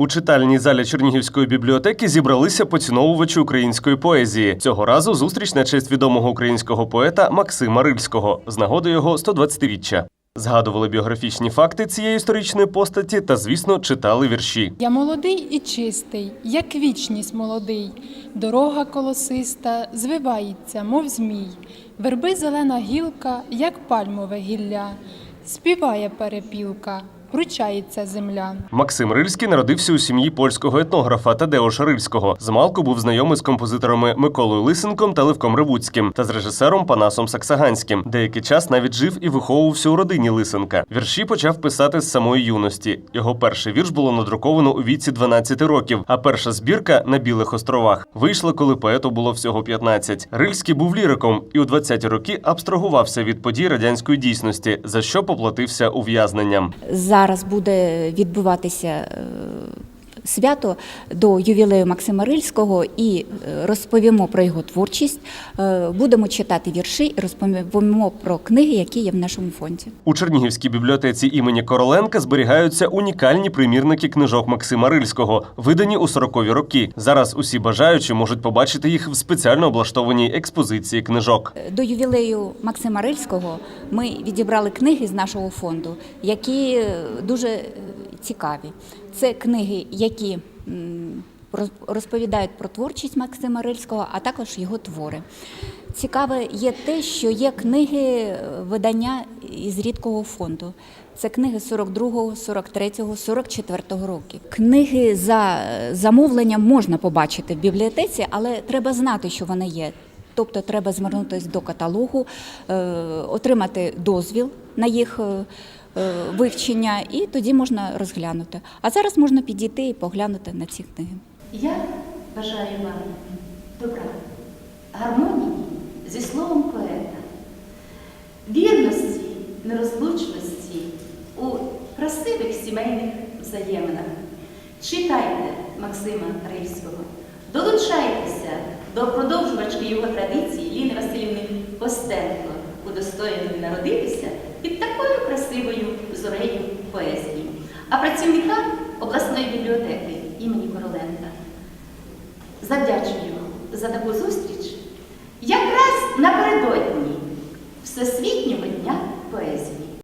У читальній залі Чернігівської бібліотеки зібралися поціновувачі української поезії. Цього разу зустріч на честь відомого українського поета Максима Рильського з нагоди його 120-річчя. Згадували біографічні факти цієї історичної постаті та, звісно, читали вірші. Я молодий і чистий, як вічність молодий. Дорога колосиста звивається, мов змій. Верби зелена гілка, як пальмове гілля. Співає перепілка, вручається земля. Максим Рильський народився у сім'ї польського етнографа Тадеуша Рильського. Змалку був знайомий з композиторами Миколою Лисенком та Левком Ревуцьким та з режисером Панасом Саксаганським. Деякий час навіть жив і виховувався у родині Лисенка. Вірші почав писати з самої юності. Його перший вірш було надруковано у віці 12 років, а перша збірка на Білих островах вийшла, коли поету було всього 15. Рильський був ліриком і у 20-ті роки абстрагувався від подій радянської дійсності, за що поплатився ув'язненням. Зараз буде відбуватися е, свято до ювілею Максима Рильського і е, розповімо про його творчість. Е, Будемо читати вірші і розповімо про книги, які є в нашому фонді. У Чернігівській бібліотеці імені Короленка зберігаються унікальні примірники книжок Максима Рильського, видані у 40-ві роки. Зараз усі бажаючі можуть побачити їх в спеціально облаштованій експозиції книжок. До ювілею Максима Рильського ми відібрали книги з нашого фонду, які е, дуже е, цікаві. Це книги, які розповідають про творчість Максима Рильського, а також його твори. Цікаве є те, що є книги е, видання із рідкого фонду. Це книги 42, 43, 44 років. Книги за е, замовленням можна побачити в бібліотеці, але треба знати, що вони є. Тобто треба звернутися до каталогу, е, отримати дозвіл на їх вивчення, і тоді можна розглянути. А зараз можна підійти і поглянути на ці книги. Я бажаю вам добра, гармонії зі словом поета, вірності, нерозлучності у красивих сімейних взаєминах. Читайте Максима Рильського, долучайтеся до продовжувачки його традиції Ліни Васильівни Костенко, удостоєної народитися під такою красивою зорею поезії. А працівникам обласної бібліотеки імені Короленка завдячую за таку зустріч якраз напередодні поезії.